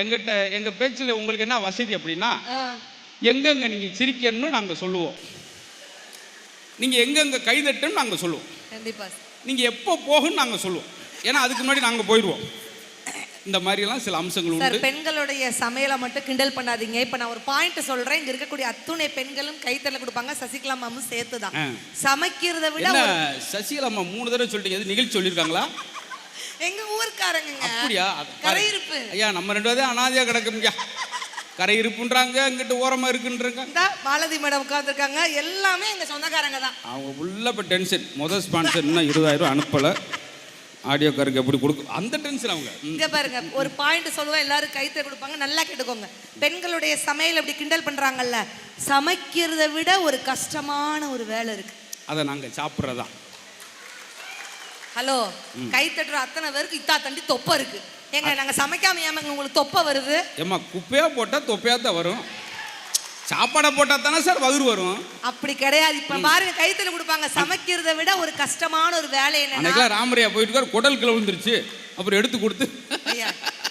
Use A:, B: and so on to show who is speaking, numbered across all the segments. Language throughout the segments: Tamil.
A: எங்கிட்ட எங்க பேச்சுல உங்களுக்கு என்ன வசதி அப்படின்னா எங்கெங்க நீங்க சிரிக்கணும்னு நாங்க சொல்லுவோம். நீங்க எங்கெங்க கைதட்டுன்னு நாங்க சொல்லுவோம்.
B: கண்டிப்பா
A: நீங்க எப்போ போகும்னு நாங்க சொல்லுவோம். ஏன்னா அதுக்கு முன்னாடி நாங்க போயிடுவோம். இந்த மாதிரியெல்லாம் சில அம்சங்கள் உண்டு.
B: பெண்களுடைய சமையலை மட்டும் கிண்டல் பண்ணாதீங்க. இப்ப நான் ஒரு பாயிண்ட் சொல்றேன். இங்க இருக்கக்கூடிய அத்துணை பெண்களும் கைத்தல கொடுப்பாங்க. சசிகலா மாமும் சேர்த்து தான். சமைக்கிறத விட
A: சசிகலா மூணு தடவை சொல்லிட்டீங்க. நிகழ்ச்சி சொல்லியிருக்காங்களா?
B: எங்க ஊர்க்காரங்க
A: அப்படியா? அது பாரு.
B: கரை இருப்பு
A: ஐயா நம்ம ரெண்டு பேரும் அனாதையா கிடக்குங்க கரை இருப்புன்றாங்க இங்கிட்டு ஓரமா இருக்குன்றாங்க.
B: மாலதி மேடம் உட்காந்துருக்காங்க எல்லாமே எங்க சொந்தக்காரங்க தான்.
A: அவங்க உள்ள இப்போ டென்ஷன் முதல் ஸ்பான்சர் இன்னும் இருபதாயிரம் அனுப்பலை. ஆடியோ காருக்கு எப்படி கொடுக்கும் அந்த டென்ஷன் அவங்க.
B: இங்க பாருங்க ஒரு பாயிண்ட் சொல்லுவோம் எல்லாரும் கைத்தல கொடுப்பாங்க. நல்லா கேட்டுக்கோங்க. பெண்களுடைய சமையல் அப்படி கிண்டல் பண்றாங்கல்ல சமைக்கிறத விட ஒரு கஷ்டமான ஒரு வேலை இருக்கு.
A: அதை நாங்கள் சாப்பிட்றதான்
B: ஹலோ கை தட்டுற அத்தனை பேருக்கு இத்தா தண்டி தொப்பை இருக்கு. ஏங்க நாங்க சமைக்காம ஏமாங்க உங்களுக்கு தொப்பை வருது?
A: ஏம்மா குப்பையாக போட்டால் தொப்பையாக தான் வரும். சாப்பாடை போட்டால் தானே சார் வகுறு வரும்.
B: அப்படி கிடையாது. இப்ப பாருங்க கைத்தல கொடுப்பாங்க. சமைக்கிறத விட ஒரு கஷ்டமான ஒரு வேலை என்னன்னா
A: அன்னைக்கெல்லாம் ராமரையா போயிட்டு குடல் கிளை விழுந்துருச்சு அப்புறம் எடுத்து கொடுத்து.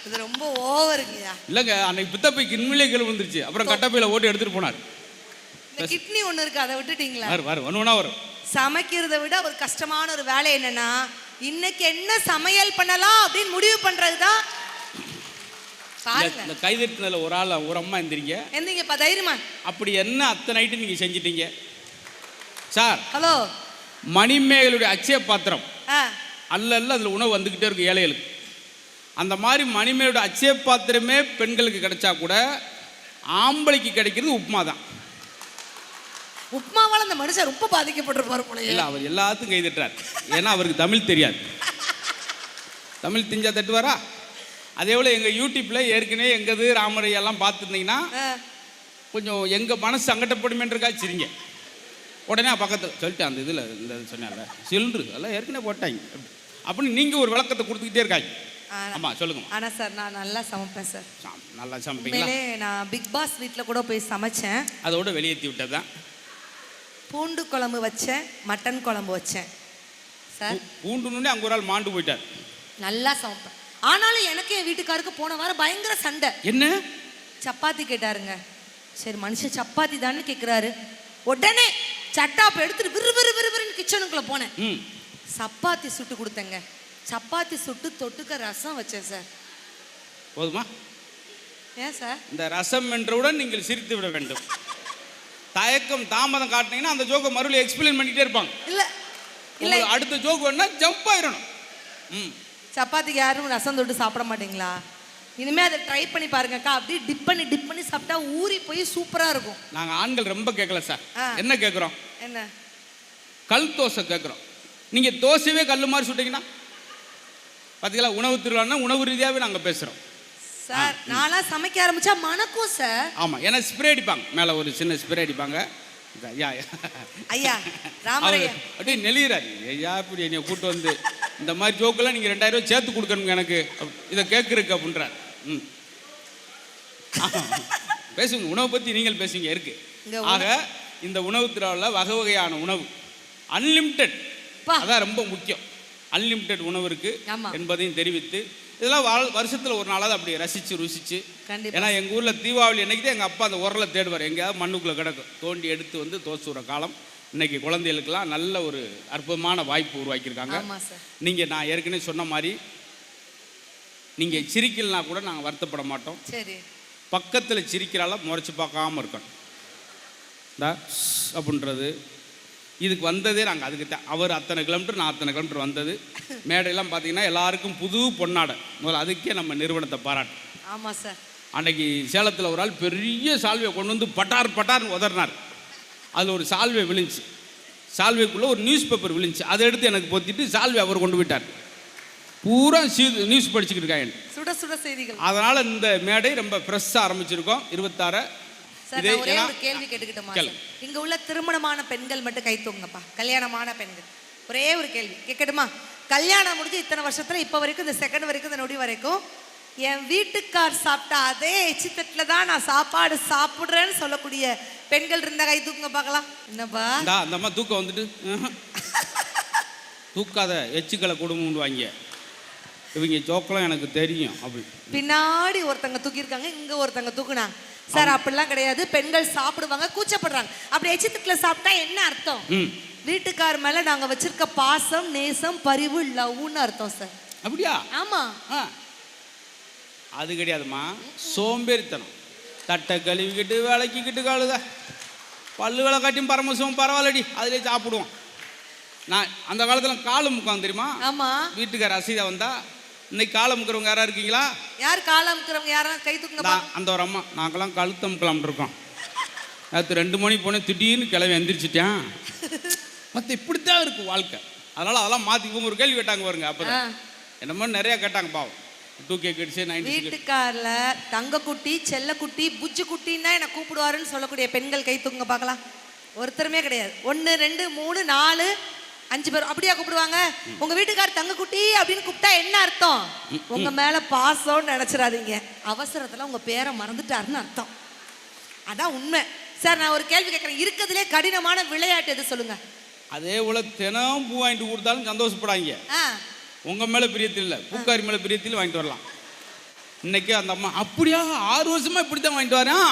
B: இது ரொம்ப ஓவருங்கய்யா
A: இல்லைங்க அன்னைக்கு பித்தப்பைக்கு உண்மையிலே கிளை விழுந்துருச்சு அப்புறம் கட்டப்பையில் ஓட்டி எடுத்துகிட்டு போனார்.
B: கிட்னி ஒண்ணு இருக்கு அதை விட்டுட்டீங்களா?
A: வரும் வரும் ஒன்று ஒன்றா வரும்.
B: சமைக்கிறத விட ஒரு கஷ்டமான ஒரு வேலை என்னன்னா இன்னைக்கு என்ன சமையல் பண்ணலாம்? அப்படின்னு முடிவு பண்றதுதான்.
A: இந்த-
B: பாருங்க.
A: இந்த கைதட்டினதில் ஒரு ஆள் ஒரு அம்மா எந்திரிங்க.
B: எந்தீங்கப்பா தைரியமா.
A: அப்படி என்ன அத்தனை ஐட்டம் நீங்கள் செஞ்சிட்டீங்க? Sir
B: hello.
A: மணிமேகலுடைய அச்சய பாத்திரம்.
B: ஆ.
A: அல்ல அல்ல அதில் உணவு வந்துக்கிட்டே இருக்கும் ஏழைகளுக்கு. அந்த மாதிரி மணிமேலோட அச்சய பாத்திரமே பெண்களுக்கு கிடைச்சா கூட ஆம்பளைக்கு கிடைக்கிறது உப்புமா தான்
B: உப்மாவால அந்த மனுஷன் ரொம்ப பாதிக்கப்பட்டிருப்பாரு போலயே.
A: இல்லை அவர் எல்லாத்துக்கும் கை தட்டுறார். ஏன்னா அவருக்கு தமிழ் தெரியாது. தமிழ் தெரிஞ்சா தட்டுவாரா? அதே போல் எங்கள் யூடியூப்பில் ஏற்கனவே எங்கது ராமரையெல்லாம் பார்த்துருந்தீங்கன்னா கொஞ்சம் எங்கள் மனசு சங்கடப்படுமேன்றக்கா சிரிங்க. உடனே பக்கத்தில் சொல்லிட்டேன் அந்த இதில் இந்த சொன்னால சிலிண்டரு அதெல்லாம் ஏற்கனவே போட்டாங்க. அப்படின்னு நீங்கள் ஒரு விளக்கத்தை கொடுத்துக்கிட்டே இருக்காங்க. ஆமாம் சொல்லுங்கம்மா.
B: ஆனா சார் நான் நல்லா சமைப்பேன் சார்.
A: நல்லா சமைப்பீங்களா
B: நான் பிக் பாஸ் வீட்டில் கூட போய் சமைச்சேன்.
A: அதோட வெளியேற்றி விட்டது தான்
B: பூண்டு குழம்பு வச்சேன் மட்டன் குழம்பு வச்சேன் சார்?
A: பூண்டுன்னு அங்கே ஒரு ஆள் மாண்டு போயிட்டார்.
B: நல்லா சமைப்பேன். ஆனாலும் எனக்கு என் வீட்டுக்காருக்கு போன வாரம் பயங்கர சண்டை.
A: என்ன?
B: சப்பாத்தி கேட்டாருங்க. சரி மனுஷன் சப்பாத்தி தானே கேட்குறாரு உடனே சட்டாப்பை எடுத்துட்டு விறு விறு விறு விறுன்னு கிச்சனுக்குள்ள போனேன்.
A: ம்.
B: சப்பாத்தி சுட்டு கொடுத்தேங்க. சப்பாத்தி சுட்டு தொட்டுக்க ரசம் வச்சேன் சார்.
A: போதுமா?
B: ஏன் சார்?
A: இந்த ரசம் என்றவுடன் நீங்கள் சிரித்து விட வேண்டும். தயக்கம் தாமதம் காட்டினீங்கன்னா அந்த ஜோக்கை மறுபடியும் எக்ஸ்பிளைன் பண்ணிட்டே இருப்பாங்க.
B: இல்ல இல்ல.
A: அடுத்த ஜோக் வேணா ஜம்ப் ஆயிடணும் ம்.
B: சப்பாத்திக்கு யாரும் ரசம் தொட்டு சாப்பிட மாட்டீங்களா? இனிமே அதை ட்ரை பண்ணி பாருங்கக்கா அப்படியே டிப் பண்ணி டிப் பண்ணி சாப்பிட்டா ஊறி போய் சூப்பரா இருக்கும்.
A: நாங்கள் ஆண்கள் ரொம்ப கேட்கல சார். என்ன கேட்குறோம்
B: என்ன?
A: கல் தோசை கேட்குறோம் நீங்கள் தோசையவே கல் மாதிரி சுட்டீங்கன்னா பார்த்தீங்களா உணவு திருவிழான்னா உணவு ரீதியாகவே நாங்கள் பேசுகிறோம்
B: சார் நானா சமைக்க ஆரம்பிச்சா மணக்கும் சார்.
A: ஆமாம் ஏன்னா ஸ்ப்ரே அடிப்பாங்க. மேலே ஒரு சின்ன ஸ்ப்ரே அடிப்பாங்க. ஐயா
B: ஐயா ராமரையா.
A: அப்படியே நெளிகிறாரு ஐயா இப்படி என்னை கூட்டு வந்து இந்த மாதிரி ஜோக்கெல்லாம் நீங்கள் ரெண்டாயிரம் ரூபாய் சேர்த்து கொடுக்கணுங்க எனக்கு. இதை கேட்குறக்கு அப்படின்றார். ம். ஆமா. பேசுங்க உணவை பற்றி நீங்கள் பேசுங்க இருக்கு. ஆக இந்த உணவு திருவிழாவில் வகை வகையான உணவு. அன்லிமிட்டெட். அதான் ரொம்ப முக்கியம். அன்லிமிட்டெட் உணவு இருக்கு.
B: ஆமா.
A: என்பதையும் தெரிவித்து இதெல்லாம் வருஷத்தில் ஒரு நாளாவது அப்படி ரசித்து ருசித்து
B: கண்டிப்பா.
A: ஏன்னா எங்கள் ஊரில் தீபாவளி அன்னைக்கு தான் எங்கள் அப்பா அந்த உரலை தேடுவார். எங்கேயாவது மண்ணுக்குள்ளே கிடக்கும். தோண்டி எடுத்து வந்து தோசுற காலம். இன்னைக்கு குழந்தைகளுக்கெல்லாம் நல்ல ஒரு அற்புதமான வாய்ப்பு உருவாக்கியிருக்காங்க. நீங்கள் நான் ஏற்கனவே சொன்ன மாதிரி நீங்கள் சிரிக்கலனா கூட நாங்கள் வருத்தப்பட மாட்டோம்.
B: சரி.
A: பக்கத்தில் சிரிக்கிறால முறைச்சி பார்க்காம இருக்கணும். அப்படின்றது. இதுக்கு வந்ததே நாங்கள் அதுக்கு அவர் அத்தனை கிலோமீட்டர் நான் அத்தனை கிலோமீட்டர் வந்தது. மேடையெல்லாம் பார்த்தீங்கன்னா எல்லாருக்கும் புது பொன்னாடை. முதல்ல அதுக்கே நம்ம நிறுவனத்தை பாராட்டு.
B: ஆமா சார்.
A: அன்னைக்கு சேலத்தில் ஒரு ஆள் பெரிய சால்வையை கொண்டு வந்து பட்டார் பட்டார்னு உதறினார். அதில் ஒரு சால்வை விழுந்துச்சு. சால்வைக்குள்ளே ஒரு நியூஸ் பேப்பர் விழுந்துச்சு. அதை எடுத்து எனக்கு பொத்திட்டு சால்வை அவர் கொண்டு போயிட்டார். பூரா நியூஸ் படிச்சுக்கிட்டு இருக்காங்க.
B: சுட சுட செய்திகள்.
A: அதனால் இந்த மேடை ரொம்ப ஃப்ரெஷ்ஷாக ஆரம்பிச்சிருக்கோம். இருபத்தாறு
B: சார் நான் ஒரே ஒரு கேள்வி கேட்டுக்கிட்டோமா? இங்க உள்ள திருமணமான பெண்கள் மட்டும் கை தூங்குங்கப்பா. கல்யாணமான பெண்கள். ஒரே ஒரு கேள்வி. கேட்கட்டுமா? கல்யாணம் முடிஞ்சு இத்தனை வருஷத்துல இப்ப வரைக்கும் இந்த செகண்ட் வரைக்கும் இந்த நொடி வரைக்கும் என் வீட்டுக்கார் சாப்பிட்ட அதே எச்சித்தட்டில் தான் நான் சாப்பாடு சாப்பிடுறேன்னு சொல்லக்கூடிய பெண்கள் இருந்தா கை தூக்குங்க பார்க்கலாம். என்னப்பா?
A: அந்த அம்மா தூக்கம் வந்துட்டு. தூக்காத எச்சுக்களை குடும்பம் வாங்கிய இவங்க ஜோக்கெல்லாம் எனக்கு தெரியும் அப்படி.
B: பின்னாடி ஒருத்தங்க தூக்கியிருக்காங்க இங்க ஒருத்தங்க தூக்குனாங்க. சார் அப்படிலாம் கிடையாது. பெண்கள் சாப்பிடுவாங்க கூச்சப்படுறாங்க. அப்படி எச்சித்துக்குள்ள சாப்பிட்டா என்ன அர்த்தம்? வீட்டுக்கார் மேல நாங்க வச்சிருக்க பாசம் நேசம் பரிவு லவ்னு அர்த்தம் சார்.
A: அப்படியா?
B: ஆமா.
A: அது கிடையாதும்மா. சோம்பேறித்தனம். தட்டை கழுவிக்கிட்டு விளக்கிக்கிட்டு கழுத பல்லு விளை காட்டியும் பரமசிவம் பரவாயில்லடி அதிலே சாப்பிடுவோம். நான் அந்த காலத்தில் காலம் முக்காம் தெரியுமா?
B: ஆமா.
A: வீட்டுக்கார ரசீதா வந்தா இன்னைக்கு காலம் முக்கிறவங்க யாரா இருக்கீங்களா?
B: யார் காலம் அமுக்குறவங்க யாரும் கை தூக்குங்க
A: அந்த ஒரு அம்மா நாங்களாம் கழுத்து அமுக்கலாம்னு இருக்கோம். நேற்று ரெண்டு மணி போனேன் திடீர்னு கிளம்பி எந்திரிச்சிட்டேன். மற்ற இப்படித்தான் இருக்கு வாழ்க்கை. அதனால அதெல்லாம் மாற்றி இவங்க ஒரு கேள்வி கேட்டாங்க பாருங்க அப்போ
B: ஆ.
A: என்னமோ நிறைய கேட்டாங்க பாவம். டூ கே கிட்ஸு
B: வீட்டுக்கார்ல தங்கக்குட்டி செல்லக்குட்டி புஜ்ஜு குட்டின்னா என்ன கூப்பிடுவாருன்னு சொல்லக்கூடிய பெண்கள் கை தூக்குங்க பார்க்கலாம். ஒருத்தருமே கிடையாது. ஒன்று ரெண்டு மூணு நாலு அஞ்சு பேர் அப்படியா கூப்பிடுவாங்க? உங்க வீட்டுக்கார் தங்கக்குட்டி அப்படின்னு கூப்பிட்டா என்ன அர்த்தம்? உங்க மேல பாசம்னு நினைச்சிடாதீங்க. அவசரத்துல உங்க பேரை மறந்துட்டாருன்னு அர்த்தம். அதான் உண்மை. சார் நான் ஒரு கேள்வி கேட்கறேன் இருக்கிறதுலே கடினமான விளையாட்டு எது சொல்லுங்க?
A: அதே போல் தினம் பூ வாங்கிட்டு கொடுத்தாலும் சந்தோஷப்படாங்க
B: ஆ.
A: உங்கள் மேலே பிரியத்தில் இல்லை பூக்காரி மேலே பிரியத்தில் வாங்கிட்டு வரலாம். இன்னைக்கு அந்த அம்மா அப்படியா? ஆறு வருஷமா இப்படி தான் வாங்கிட்டு வரேன்.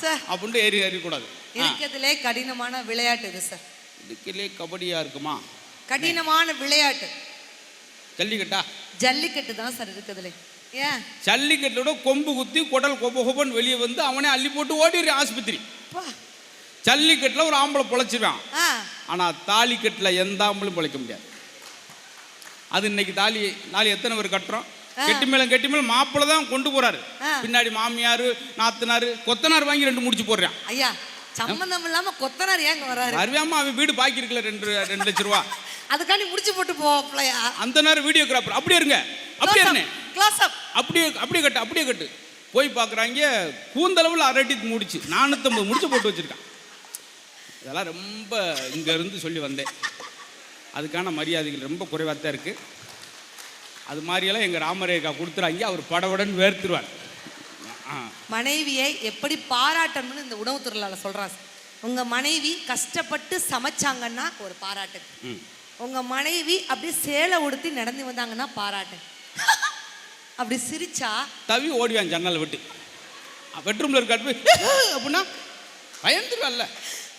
B: சார்.
A: அப்படின்ட்டு ஏறி ஏறிக்கூடாது
B: இருக்கிறதுலே கடினமான விளையாட்டு இது சார்?
A: இதுக்கிலே கபடியாக இருக்குமா?
B: கடினமான விளையாட்டு.
A: ஜல்லிக்கட்டா?
B: ஜல்லிக்கட்டு தான் சார் இருக்குதுலே. ஏன்?
A: ஜல்லிக்கட்டோட கொம்பு குத்தி குடல் கொப்ப கொப்பன்னு வெளியே வந்து அவனே அள்ளி போட்டு ஓடிடுறான் ஆஸ்பத்திரி. ஜல்லிக்கட்டில் ஒரு ஆம்பளை பொழைச்சிருவான்.
B: ஆ.
A: ஆனால் தாலிக்கட்டில் எந்த ஆம்பளும் பொழைக்க முடியாது. அது இன்னைக்கு தாலி தாலி எத்தனை பேர் கட்டுறோம்? கெட்டி மேலும் கெட்டி மேலும் மாப்பிள்ளை தான் கொண்டு போறாரு. பின்னாடி மாமியார் நாத்தனார் கொத்தனார் வாங்கி ரெண்டு முடிச்சு போடுறான்.
B: ஐயா. சம்பந்தம் இல்லாம கொத்தனார் ஏங்க வராரு?
A: அறியாம அவன் வீடு பாக்கி இருக்குல்ல ரெண்டு ரெண்டு லட்ச ரூபா.
B: அதுக்காண்டி முடிச்சு போட்டு போவாப்லையா
A: அந்த நேரம் வீடியோகிராஃபர் அப்படியே இருங்க. அப்படியே இருங்க.
B: க்ளோஸ் அப்
A: அப்படியே அப்படியே கட்டு அப்படியே கட்டு. போய் பார்க்குறாங்க கூந்தளவில் அரட்டி முடிச்சு. நானூற்றம்பது முடிச்சு போட்டு வச்சிருக்கான். இதெல்லாம் ரொம்ப இங்க இருந்து சொல்லி வந்தேன். அதுக்கான மரியாதைகள் ரொம்ப குறைவாக தான் இருக்குது அது மாதிரியெல்லாம் எங்கள் ராமரேகா கொடுத்துறாங்க. அவர் படவுடன் வேர்த்துருவார்.
B: மனைவியை எப்படி பாராட்டணும்னு இந்த உணவு சொல்றான் சார். உங்க மனைவி கஷ்டப்பட்டு சமைச்சாங்கன்னா ஒரு பாராட்டு. உங்க மனைவி அப்படியே சேலை உடுத்தி நடந்து வந்தாங்கன்னா பாராட்டு. அப்படி சிரிச்சா?
A: தவி ஓடிவான் ஜன்னலை விட்டு. பெட்ரூமில் இருக்காட்டு அப்படின்னா பயந்துருவான்ல.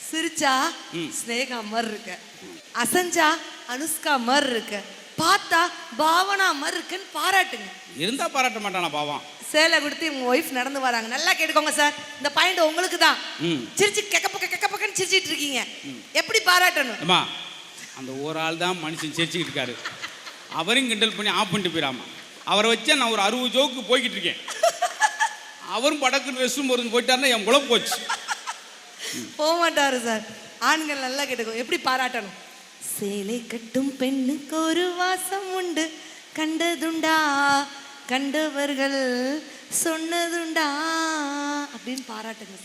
B: சிரிச்சா? ஸ்னேகா மாதிரி இருக்க. அசஞ்சா? அனுஷ்கா மாதிரி இருக்க. பார்த்தா பாவனா மாதிரி இருக்குன்னு பாராட்டுங்க.
A: இருந்தால் பாராட்ட மாட்டானா பாவம்.
B: சேலை கொடுத்து உங்க ஒய்ஃப் நடந்து வராங்க. நல்லா கேட்டுக்கோங்க சார் இந்த பாயிண்ட் உங்களுக்கு தான் சிரிச்சு கெக்க பக்க கெக்க பக்கன்னு சிரிச்சிட்டு இருக்கீங்க. எப்படி பாராட்டணும்?
A: அம்மா அந்த ஒரு ஆள் தான் மனுஷன் சிரிச்சுக்கிட்டு இருக்காரு. அவரையும் கிண்டல் பண்ணி ஆஃப் பண்ணிட்டு போயிடாமா அவரை வச்சா நான் ஒரு அறுபது ஜோக்கு போய்கிட்டு இருக்கேன். அவரும் படக்குன்னு ரெஸ்ட் ரூம் ஒரு போயிட்டாருன்னா என் குழப்பு போச்சு.
B: போக மாட்டாரு சார் ஆண்கள் நல்லா கேட்டுக்கோ. எப்படி பாராட்டணும்? சேலை கட்டும் பெண்ணுக்கு ஒரு வாசம் உண்டு. கண்டதுண்டா? கண்டவர்கள் சொன்னதுண்டா அப்படின்னு பாராட்டுங்க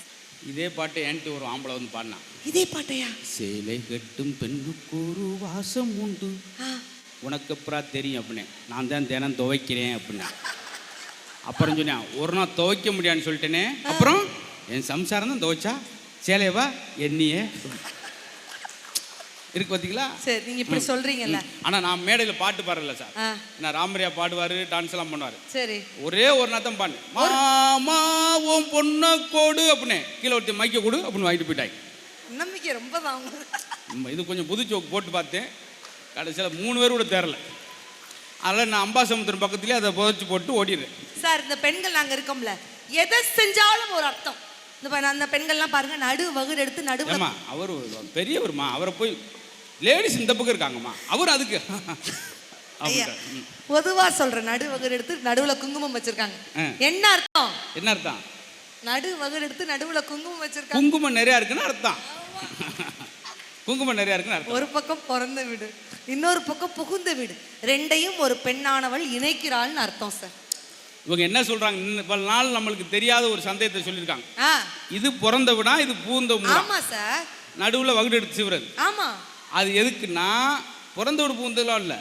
A: இதே பாட்டு என்கிட்ட ஒரு ஆம்பளை வந்து பாடினான்
B: இதே பாட்டையா?
A: சேலை கட்டும் பெண்ணுக்கு ஒரு வாசம் உண்டு. உனக்கு அப்புறம் தெரியும் அப்படின்னு. நான் தான் தினம் துவைக்கிறேன் அப்படின்னு. அப்புறம் சொன்னேன் ஒரு நாள் துவைக்க முடியாதுன்னு சொல்லிட்டேனே. அப்புறம் என் சம்சாரம் தான் துவைச்சா? சேலையவா எண்ணியே. இருக்கு பார்த்தீங்களா
B: சரி நீங்க இப்படி சொல்றீங்கல்ல.
A: ஆனால் நான் மேடையில் பாட்டு பாடல சார். நான் ராமரியா பாடுவார் டான்ஸ் எல்லாம் பண்ணுவார்.
B: சரி.
A: ஒரே ஒரு நாள் தான் பாடு மாமா உன் பொண்ணை கோடு அப்படின்னு. கீழே ஒருத்தி மைக்க கொடு அப்படின்னு வாங்கிட்டு போயிட்டாங்க.
B: நம்பிக்கை ரொம்ப தான்
A: இது கொஞ்சம் புது சோக்கு போட்டு பார்த்தேன். கடைசியில் மூணு பேர் கூட தேரல அதனால் நான் அம்பாசமுத்திரம் பக்கத்துலேயே அதை புதைச்சி போட்டு ஓடிடுறேன்.
B: சார் இந்த பெண்கள் நாங்க இருக்கோம்ல எதை செஞ்சாலும் ஒரு அர்த்தம். இந்த அந்த பெண்கள்லாம் பாருங்க நடு வகுடு எடுத்து
A: ஏம்மா அவர் பெரியவர்மா? அவரை போய் லேடிஸ் இந்த பக்கம் இருக்காங்கம்மா. அவர் அதுக்கு.
B: பொதுவா சொல்றேன் நடு வகுடு எடுத்து நடுவுல குங்குமம் வச்சிருக்காங்க. என்ன அர்த்தம்?
A: என்ன அர்த்தம்?
B: நடு வகுடு எடுத்து நடுவுல குங்குமம் வச்சிருக்காங்க.
A: குங்குமம் நிறையா இருக்குன்னு அர்த்தம். குங்குமம் நிறையா இருக்குன்னு அர்த்தம்.
B: ஒரு பக்கம் பிறந்த வீடு இன்னொரு பக்கம் புகுந்த வீடு. ரெண்டையும் ஒரு பெண்ணானவள் இணைக்கிறாள்னு அர்த்தம் சார்.
A: இவங்க என்ன சொல்றாங்க? பல நாள் நம்மளுக்கு தெரியாத ஒரு சந்தேகத்தை சொல்லியிருக்காங்க. இது பிறந்த விடா இது பூந்த
B: ஆமா சார்.
A: நடுவில் வகுடு எடுத்து சிவரது.
B: ஆமா.
A: அது எதுக்குன்னா பிறந்த வீடு பூந்தெல்லாம் இல்லை.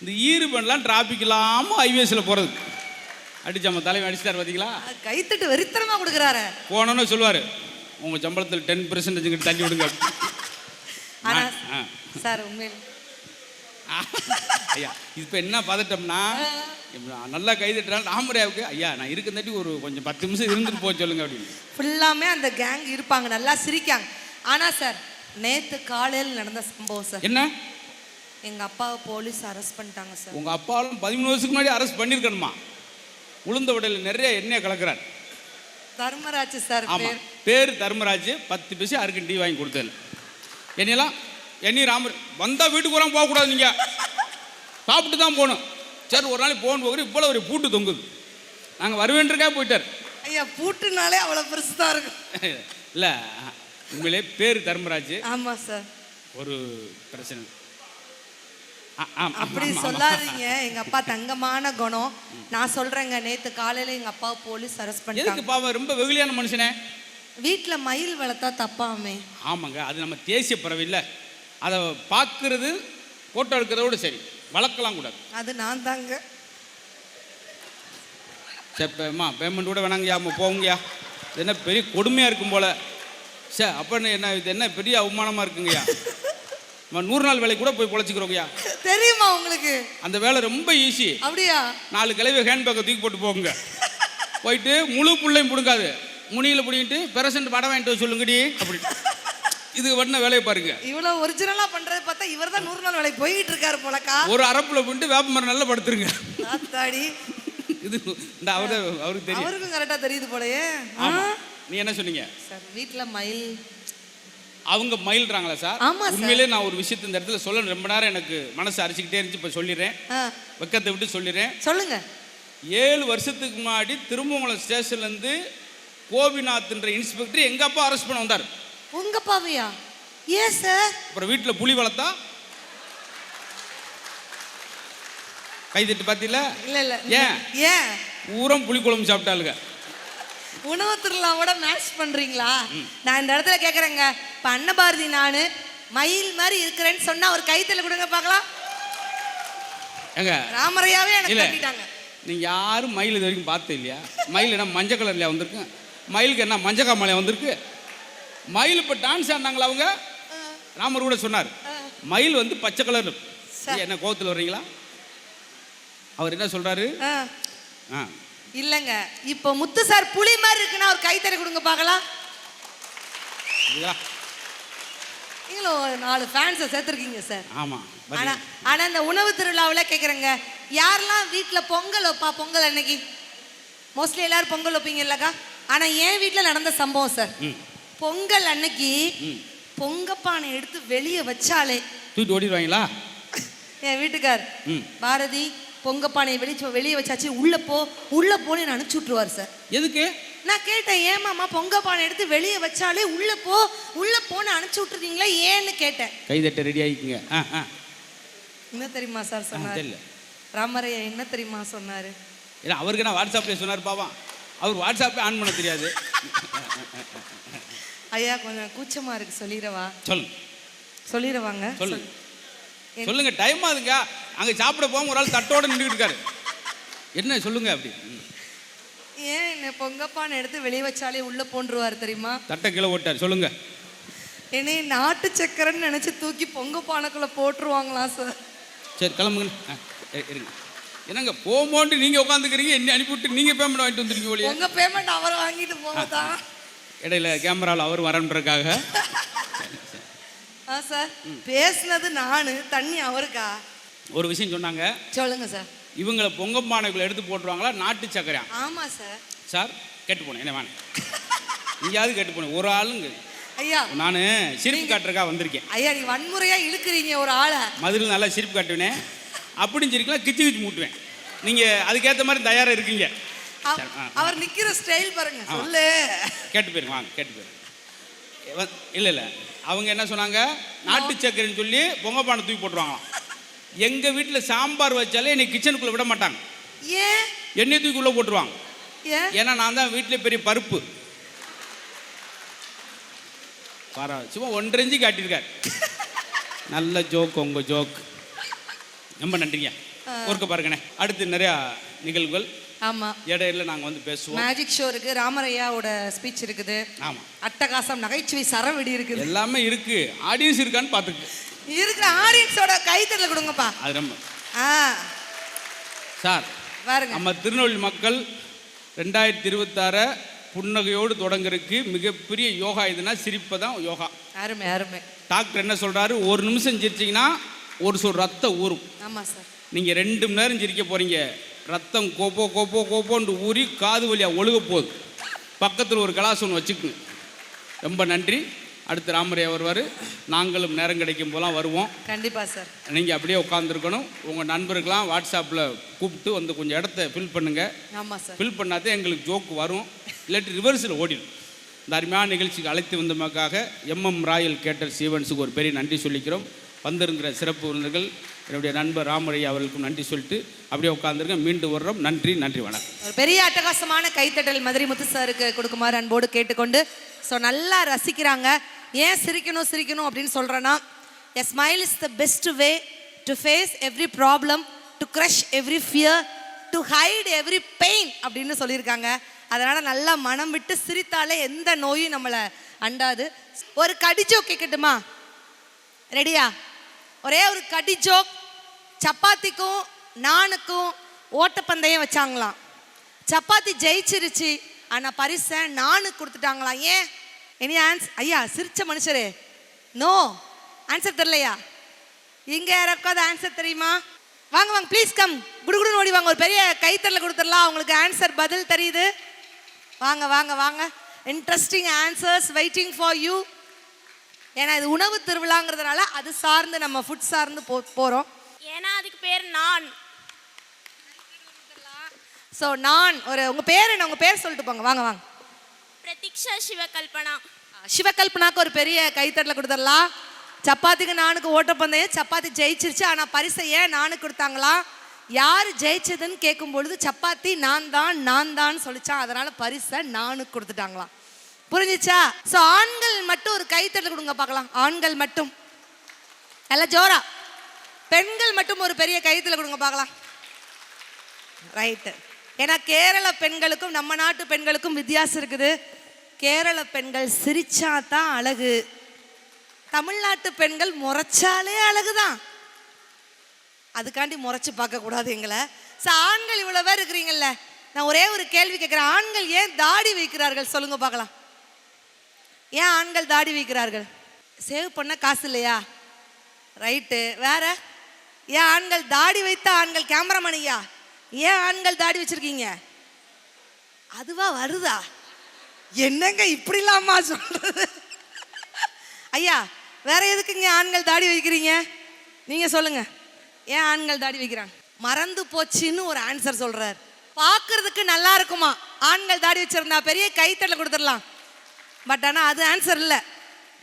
A: இந்த ஈறு பண்ணலாம் டிராஃபிக் இல்லாமல் ஹைவேஸில் போகிறது அடிச்சாம தலைவன் அடிச்சிட்டார் பார்த்தீங்களா
B: கைத்தட்டு வெறித்தனமா கொடுக்குறாரு.
A: போனோன்னு சொல்லுவார் உங்கள் சம்பளத்தில் டென் பர்சன்டேஜ் தள்ளி விடுங்க.
B: சார் உண்மையில.
A: ஐயா இப்போ என்ன பதட்டம்னா நல்லா கை தட்டுறாங்க ராமரையாவுக்கு ஐயா நான் இருக்கந்தாட்டி ஒரு கொஞ்சம் பத்து நிமிஷம் இருந்துட்டு போக சொல்லுங்க அப்படின்னு.
B: ஃபுல்லாமே அந்த கேங் இருப்பாங்க நல்லா சிரிக்காங்க. ஆனா சார் நேத்து காலையில் நடந்த சம்பவம் சார்.
A: என்ன?
B: எங்க அப்பாவை போலீஸ் அரெஸ்ட் பண்ணிட்டாங்க சார்.
A: உங்க அப்பாவும் பதிமூணு வருஷத்துக்கு முன்னாடி அரெஸ்ட் பண்ணியிருக்கணுமா உளுந்த உடையில் நிறைய எண்ணெய் கலக்கிறார்.
B: தர்மராஜ் சார்
A: ஆமா.
B: பேர்.
A: தர்மராஜ். பத்து பைசா யாருக்கும் டீ வாங்கி கொடுத்தது என்னையெல்லாம் என்னி ராமர் வந்தா வீட்டுக்கு வராம போகக்கூடாது நீங்க. சாப்பிட்டு தான் போகணும். சரி ஒரு நாளைக்கு போகணும் போகிற இவ்வளோ ஒரு பூட்டு தொங்குது. நாங்கள் வருவேன்றக்கா போயிட்டார்.
B: ஐயா பூட்டுனாலே அவ்வளவு பெருசு தான் இருக்கும்.
A: இல்லை உண்மையிலே பேர் தர்மராஜ்.
B: ஆமா சார்
A: ஒரு பிரச்சனை.
B: அப்படி. சொல்லாதீங்க. எங்க அப்பா தங்கமான குணம். நான் சொல்றேங்க நேத்து காலையில எங்க அப்பாவை போலீஸ் அரெஸ்ட் பண்ணிட்டாங்க.
A: பாவம் ரொம்ப வெகுளியான மனுஷனே?
B: வீட்ல மயில் வளர்த்தா தப்பாமே.
A: ஆமாங்க அது நம்ம தேசிய பறவை இல்லை. அதை பார்க்கறது ஃபோட்டோ எடுக்கிறதோட சரி. வளர்க்கலாம் கூடாது
B: அது நான் தாங்க.
A: சரி பேமெண்ட் கூட வேணாங்கய்யா போங்கய்யா. இது என்ன பெரிய கொடுமையாக இருக்கும் போல. சே அப்போ என்ன இது என்ன பெரிய அவமானமாக இருக்குங்கய்யா? நம்ம நூறு நாள் வேலை கூட போய் பொழைச்சிக்கிறோங்கய்யா?
B: தெரியுமா உங்களுக்கு?
A: அந்த வேலை ரொம்ப ஈஸி
B: அப்படியா?
A: நாலு கிளவி ஹேண்ட்பேக்கை தூக்கி போட்டு போங்க. போயிட்டு முழு புள்ளையும் பிடுங்காது. முனியில் பிடிங்கிட்டு பெரசன்ட் படம் வாங்கிட்டு சொல்லுங்கடி அப்படி. இது பண்ண வேலையை பாருங்க.
B: இவ்வளவு ஒரிஜினலா பண்றது பார்த்தா இவர் தான் நூறு நாள் வேலைக்கு போயிட்டு இருக்காரு போலக்கா.
A: ஒரு அரப்புல பின்ட்டு வேப்ப மரம் நல்லா படுத்துருங்க. இது இந்த அவரு அவருக்கு தெரியும்.
B: அவருக்கும் கரெக்டா தெரியுது போலயே.
A: நீ என்ன சொன்னீங்க?
B: சார் வீட்ல மயில்
A: அவங்க மயில்றாங்களா சார். உண்மையிலே நான் ஒரு விஷயத்தை இந்த இடத்துல சொல்ல ரொம்ப நேரம் எனக்கு மனசு அரைச்சிக்கிட்டே இருந்துச்சு. இப்போ சொல்லிடுறேன். வெக்கத்தை விட்டு சொல்லிடுறேன்.
B: சொல்லுங்க.
A: ஏழு வருஷத்துக்கு முன்னாடி திருமங்கலம் ஸ்டேஷன்லேருந்து கோபிநாத்ன்ற இன்ஸ்பெக்டர் எங்கள் அப்பா அரெஸ்ட் பண்ண வந்தார்.
B: உங்க பாவையா ஏன் சார்
A: அப்புறம் வீட்டில் புலி வளர்த்தா கைதட்டு பார்த்தீங்களா
B: இல்ல இல்ல.
A: ஏன்?
B: ஏன்?
A: ஊரம் புளி குழம்பு சாப்பிட்டாளுங்க.
B: உணவு திருவிழாவோட மேட்ச் பண்றீங்களா? நான் இந்த இடத்துல கேக்குறேங்க. இப்ப அன்னபாரதி நானு மயில் மாதிரி இருக்கிறேன்னு சொன்னா ஒரு கைத்தல கொடுங்க பார்க்கலாம்.
A: ஏங்க
B: ராமரையாவே எனக்கு. கட்டிட்டாங்க
A: நீங்கள் யாரும் மயில் இது வரைக்கும் பார்த்தே இல்லையா? மயில் என்ன மஞ்சள் கலர்லையா வந்திருக்கு? மயிலுக்கு என்ன மஞ்சள் காமலையா வந்திருக்கு? மயில் இப்போ டான்ஸ் ஆடினாங்களா அவங்க? ராமர் கூட சொன்னார். மயில் வந்து பச்சை கலர். என்ன கோவத்தில் வர்றீங்களா? அவர் என்ன சொல்றாரு?
B: ஆ. இல்லங்க. இப்போ முத்து சார் புலி மாதிரி இருக்குன்னா ஒரு கைத்தறி கொடுங்க பார்க்கலாம். நீங்களும் ஒரு நாலு ஃபேன்ஸை சேர்த்துருக்கீங்க சார்.
A: ஆமாம்
B: ஆனா ஆனா இந்த உணவு திருவிழாவில் கேட்குறேங்க யாரெல்லாம் வீட்டில் பொங்கல் வைப்பா பொங்கல் அன்னைக்கு? மோஸ்ட்லி எல்லாரும் பொங்கல் வைப்பீங்கல்லக்கா ஆனா என் வீட்டில் நடந்த சம்பவம் சார். பொங்கல் அன்னைக்கு பொங்கப்பானை எடுத்து வெளியே வச்சாலே.
A: தூக்கிட்டு ஓடிடுவாங்களா?
B: என் வீட்டுக்கார்.
A: ம்.
B: பாரதி பொங்கப்பானை வெளியே வெளியே வச்சாச்சு உள்ள போ உள்ள போன்னு அனுப்பிச்சு விட்ருவார் சார்.
A: எதுக்கு?
B: நான் கேட்டேன் ஏமாம்மா பொங்கப்பானை எடுத்து வெளியே வச்சாலே உள்ள போ உள்ள போன்னு அனுப்பிச்சு விட்டுருக்கீங்களா ஏன்னு கேட்டேன்.
A: கைதட்ட ரெடி ஆகிக்குங்க
B: என்ன தெரியுமா சார் சொன்னார்? ராமரையா என்ன தெரியுமா சொன்னாரு?
A: ஏன்னா அவருக்கு நான் வாட்ஸ்அப்பில் சொன்னார் பாவம். அவர் வாட்ஸ்அப்பே ஆன் பண்ண தெரியாது.
B: ஐயா கொஞ்சம் கூச்சமா இருக்கு சொல்லிடவா?
A: சொல்லுங்க
B: சொல்லிடவாங்க.
A: சொல்லுங்க சொல்லுங்க டைம் ஆகுதுங்க. அங்கே சாப்பிட போக ஒரு ஆள் தட்டோட நின்றுட்டு இருக்காரு. என்ன சொல்லுங்க அப்படி.
B: ஏன் என்ன பொங்கப்பானை எடுத்து வெளியே வச்சாலே உள்ள போன்றுவார் தெரியுமா?
A: தட்டை கீழே ஓட்டார் சொல்லுங்க.
B: என்னை நாட்டு சக்கரைன்னு நினைச்சு தூக்கி பொங்க பானைக்குள்ள போட்டுருவாங்களாம் சார்.
A: சரி கிளம்புங்க. இருங்க. என்னங்க போமோன்ட்டு நீங்கள் உட்காந்துக்கிறீங்க என்ன அனுப்பிவிட்டு நீங்கள் பேமெண்ட் வாங்கிட்டு வந்துருக்கீங்க ஒழிய
B: உங்க பேமெண்ட் அவர் வாங்கிட்டு போவதான்
A: இடையில கேமராவில் அவர் வரன்றதுக்காக.
B: ஆ சார். பேசுனது நானு தண்ணி அவருக்கா?
A: ஒரு விஷயம் சொன்னாங்க.
B: சொல்லுங்க சார்
A: இவங்களை பொங்கப்பானைக்குள்ள எடுத்து போட்டுருவாங்களா? நாட்டு சக்கரையா?
B: ஆமா சார்
A: சார் கேட்டு போனேன். என்ன வேணாம் நீயாவது கேட்டு போனேன். ஒரு ஆளுங்க.
B: ஐயா.
A: நான் சிரிப்பு காட்டுறக்கா வந்திருக்கேன்.
B: ஐயா நீ வன்முறையா இழுக்கிறீங்க ஒரு ஆளை.
A: மதுரையில் நல்லா சிரிப்பு காட்டுவேனே. அப்படின்னு சிரிக்கலாம் கிச்சு கிச்சு மூட்டுவேன். நீங்கள் அதுக்கேற்ற மாதிரி தயாராக இருக்கீங்க.
B: அவர் நிக்கிற ஸ்டைல் பாருங்க சொல்லு.
A: கேட்டு போயிருங்க வாங்க கேட்டு போயிருங்க. இல்லை இல்லை. அவங்க என்ன சொன்னாங்க? நாட்டு சக்கரைன்னு சொல்லி பொங்கப்பானை தூக்கி போட்டுருவாங்களாம். எங்கள் வீட்டில் சாம்பார் வச்சாலே என்னை கிச்சனுக்குள்ளே விட மாட்டாங்க.
B: ஏன்?
A: எண்ணெய் தூக்கி உள்ளே போட்டுருவாங்க.
B: ஏன்?
A: ஏன்னா நான் தான் வீட்டிலே பெரிய பருப்பு. பாரா சும்மா ஒன்றரைஞ்சி காட்டியிருக்கார். நல்ல ஜோக் உங்கள் ஜோக் ரொம்ப நன்றிங்க. ஒர்க்க பாருங்கண்ணே. அடுத்து நிறையா நிகழ்வுகள்.
B: ஆமா.
A: இடையில நாங்கள் வந்து பேசுவோம்.
B: மேஜிக் ஷோ இருக்கு. ராமரையாவோட ஸ்பீச் இருக்குது.
A: ஆமாம்
B: அட்டகாசம் நகைச்சுவை சரவெடி இருக்குது.
A: எல்லாமே இருக்கு. ஆடியன்ஸ் இருக்கான்னு பார்த்துக்கு
B: இருக்கிற ஆடியன்ஸோட கைத்தட்டல கொடுங்கப்பா.
A: அது ரொம்ப.
B: ஆ.
A: சார்
B: பாருங்க.
A: நம்ம திருநெல்வேலி மக்கள் ரெண்டாயிரத்தி இருபத்தாறை புன்னகையோடு தொடங்குறதுக்கு மிகப்பெரிய யோகா எதுனா சிரிப்பு தான் யோகா.
B: அருமை அருமை.
A: டாக்டர் என்ன சொல்கிறாரு ஒரு நிமிஷம் சிரிச்சிங்கன்னா ஒரு சொல் ரத்தம் ஊறும்.
B: ஆமா சார்.
A: நீங்கள் ரெண்டு மணி நேரம் சிரிக்க போகிறீங்க ரத்தம் கோப்போ கோப்போ கோப்போன்ட்டு ஊறி காது வழியாக ஒழுக போகுது. பக்கத்தில் ஒரு கிளாஸ் ஒன்று வச்சுக்குங்க. ரொம்ப நன்றி. அடுத்து ராமரையா வருவார். நாங்களும் நேரம் கிடைக்கும் போலாம் வருவோம்.
B: கண்டிப்பா சார்.
A: நீங்கள் அப்படியே உட்காந்துருக்கணும் உங்கள் நண்பர்கள்லாம் வாட்ஸ்அப்பில் கூப்பிட்டு வந்து கொஞ்சம் இடத்த ஃபில் பண்ணுங்கள்
B: ஆமா சார்.
A: ஃபில் பண்ணாதே எங்களுக்கு ஜோக்கு வரும். இல்லாட்டி ரிவர்ஸில் ஓடிடும். இந்த அருமையான நிகழ்ச்சிக்கு அழைத்து வந்தமைக்காக எம்எம் ராயல் கேட்டர் சீவன்ஸுக்கு ஒரு பெரிய நன்றி சொல்லிக்கிறோம். வந்திருக்கிற சிறப்பு விருந்தினர்கள் என்னுடைய நண்பர் ராமரையா அவர்களுக்கும் நன்றி சொல்லிட்டு அப்படியே உட்காந்துருங்க மீண்டும் வர்றோம். நன்றி நன்றி வணக்கம்.
B: ஒரு பெரிய அட்டகாசமான கைத்தட்டல் மதுரை முத்து சாருக்கு கொடுக்குமாறு அன்போடு கேட்டுக்கொண்டு ஸோ நல்லா ரசிக்கிறாங்க. ஏன் சிரிக்கணும் சிரிக்கணும் அப்படின்னு சொல்கிறேன்னா a smile is the best way to face every problem to crush every fear to hide every pain அப்படின்னு சொல்லியிருக்காங்க. அதனால் நல்லா மனம் விட்டு சிரித்தாலே எந்த நோயும் நம்மளை அண்டாது. ஒரு கடிஜோ கேட்கட்டுமா? ரெடியா ஒரே ஒரு கடி ஜோக் சப்பாத்திக்கும் நானுக்கும் ஓட்டப்பந்தயம் வச்சாங்களாம். சப்பாத்தி ஜெயிச்சிருச்சு ஆனால் பரிசை நானுக்கு கொடுத்துட்டாங்களாம். ஏன்? எனி ஆன்ஸ் ஐயா சிரிச்ச மனுஷரே. நோ ஆன்சர் தெரியலையா? இங்க யாருக்காவது ஆன்சர் தெரியுமா? வாங்க வாங்க ப்ளீஸ் கம் குடுகுடுன்னு ஓடி வாங்க. ஒரு பெரிய கைத்தறல கொடுத்துடலாம். உங்களுக்கு ஆன்சர் பதில் தெரியுது. வாங்க வாங்க வாங்க. Interesting answers waiting for you ஏன்னா இது உணவு திருவிழாங்கிறதுனால அது சார்ந்து நம்ம ஃபுட் சார்ந்து போ போகிறோம்
C: ஏன்னா அதுக்கு பேர் நான்.
B: ஸோ நான் ஒரு உங்கள் பேர் என்ன? உங்கள் பேர் சொல்லிட்டு போங்க. வாங்க வாங்க.
C: பிரதீக்ஷா சிவகல்பனா.
B: சிவகல்பனாக்கு ஒரு பெரிய கைத்தட்டல கொடுத்துடலாம் சப்பாத்திக்கு நானுக்கு ஓட்டப்பந்தயம் சப்பாத்தி ஜெயிச்சிருச்சு ஆனால் பரிசை ஏன் நானுக்கு கொடுத்தாங்களா? யார் ஜெயிச்சதுன்னு கேட்கும் பொழுது சப்பாத்தி நான் தான் நான் தான் சொல்லிச்சான். அதனால பரிசை நானுக்கு கொடுத்துட்டாங்களாம். புரிஞ்சுச்சா? ஸோ ஆண்கள் மட்டும் ஒரு கைத்தட்டல் கொடுங்க பார்க்கலாம். ஆண்கள் மட்டும். நல்லா ஜோரா. பெண்கள் மட்டும் ஒரு பெரிய கைத்தில் கொடுங்க பார்க்கலாம். ரைட்டு ஏன்னா கேரள பெண்களுக்கும் நம்ம நாட்டு பெண்களுக்கும் வித்தியாசம் இருக்குது. கேரள பெண்கள் சிரிச்சா தான் அழகு. தமிழ்நாட்டு பெண்கள் முறைச்சாலே அழகுதான். அதுக்காண்டி முறைச்சு பார்க்கக்கூடாது எங்களை. ஸோ ஆண்கள் இவ்வளோ பேர் இருக்கிறீங்கல்ல நான் ஒரே ஒரு கேள்வி கேட்குறேன். ஆண்கள் ஏன் தாடி வைக்கிறார்கள்? சொல்லுங்க பார்க்கலாம். ஏன் ஆண்கள் தாடி வைக்கிறார்கள்? சேவ் பண்ண காசு இல்லையா? ரைட்டு. வேற? ஏன் ஆண்கள் தாடி வைத்த ஆண்கள் கேமராமேன் ஐயா? ஏன் ஆண்கள் தாடி வச்சிருக்கீங்க? அதுவா வருதா? என்னங்க இப்படிலாமா சொல்றது? ஐயா வேற எதுக்குங்க ஆண்கள் தாடி வைக்கிறீங்க? நீங்க சொல்லுங்க. ஏன் ஆண்கள் தாடி வைக்கிறாங்க? மறந்து போச்சுன்னு ஒரு ஆன்சர் சொல்றாரு. பார்க்கறதுக்கு நல்லா இருக்குமா? ஆண்கள் தாடி வச்சிருந்தா பெரிய கைத்தட்டல கொடுத்துடலாம். பட் ஆனால் அது ஆன்சர் இல்லை.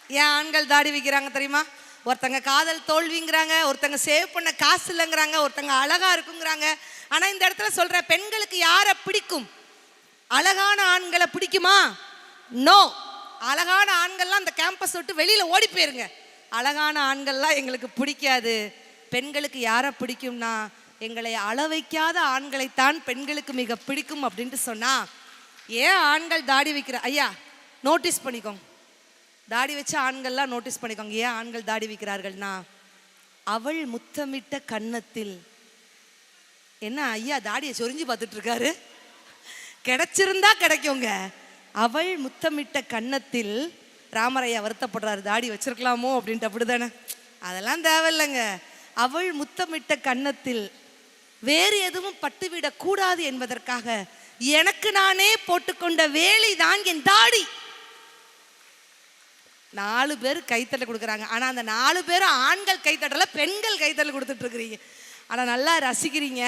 B: ஏன் ஆண்கள் தாடி வைக்கிறாங்க தெரியுமா? ஒருத்தங்க காதல் தோல்விங்கிறாங்க ஒருத்தங்க சேவ் பண்ண காசு இல்லைங்கிறாங்க ஒருத்தங்க அழகாக இருக்குங்கிறாங்க ஆனால் இந்த இடத்துல சொல்கிற பெண்களுக்கு யாரை பிடிக்கும்? அழகான ஆண்களை பிடிக்குமா? நோ அழகான ஆண்கள்லாம் அந்த கேம்பஸ் விட்டு வெளியில் ஓடி போயிருங்க. அழகான ஆண்கள்லாம் எங்களுக்கு பிடிக்காது. பெண்களுக்கு யாரை பிடிக்கும்னா எங்களை அள வைக்காத ஆண்களைத்தான் பெண்களுக்கு மிக பிடிக்கும் அப்படின்ட்டு சொன்னால் ஏன் ஆண்கள் தாடி வைக்கிற ஐயா நோட்டீஸ் பண்ணிக்கோங்க. தாடி வச்ச ஆண்கள்லாம் நோட்டீஸ் பண்ணிக்கோங்க. ஏன் ஆண்கள் தாடி வைக்கிறார்கள்னா அவள் முத்தமிட்ட கன்னத்தில் என்ன ஐயா தாடியை சொரிஞ்சு பார்த்துட்டு இருக்காரு கிடைச்சிருந்தா கிடைக்குங்க. அவள் முத்தமிட்ட கன்னத்தில் ராமரையா வருத்தப்படுறாரு தாடி வச்சிருக்கலாமோ? அப்படின்ட்டு அப்படிதானே. அதெல்லாம் தேவையில்லைங்க. அவள் முத்தமிட்ட கன்னத்தில் வேறு எதுவும் பட்டுவிடக் கூடாது என்பதற்காக எனக்கு நானே போட்டுக்கொண்ட வேலை தான் என் தாடி. நாலு பேர் கைத்தட்டல் கொடுக்குறாங்க. ஆனால் அந்த நாலு பேரும் ஆண்கள் கைத்தட்டல பெண்கள் கைத்தட்டல் கொடுத்துட்டு இருக்கிறீங்க ஆனால் நல்லா ரசிக்கிறீங்க.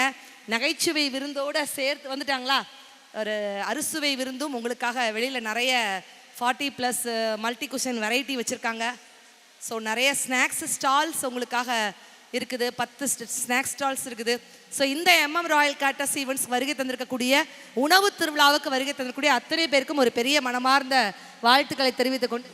B: நகைச்சுவை விருந்தோடு சேர்த்து வந்துட்டாங்களா? ஒரு அறுசுவை விருந்தும் உங்களுக்காக வெளியில் நிறைய forty plus multi cuisine variety வச்சுருக்காங்க. ஸோ நிறைய ஸ்நாக்ஸ் ஸ்டால்ஸ் உங்களுக்காக இருக்குது. பத்து ஸ்நாக்ஸ் ஸ்டால்ஸ் இருக்குது. ஸோ இந்த எம்எம் ராயல் கேட்டஸ் ஈவெண்ட்ஸ் வருகை தந்திருக்கக்கூடிய உணவு திருவிழாவுக்கு வருகை தந்திருக்கக்கூடிய அத்தனை பேருக்கும் ஒரு பெரிய மனமார்ந்த வாழ்த்துக்களை தெரிவித்துக் கொண்டு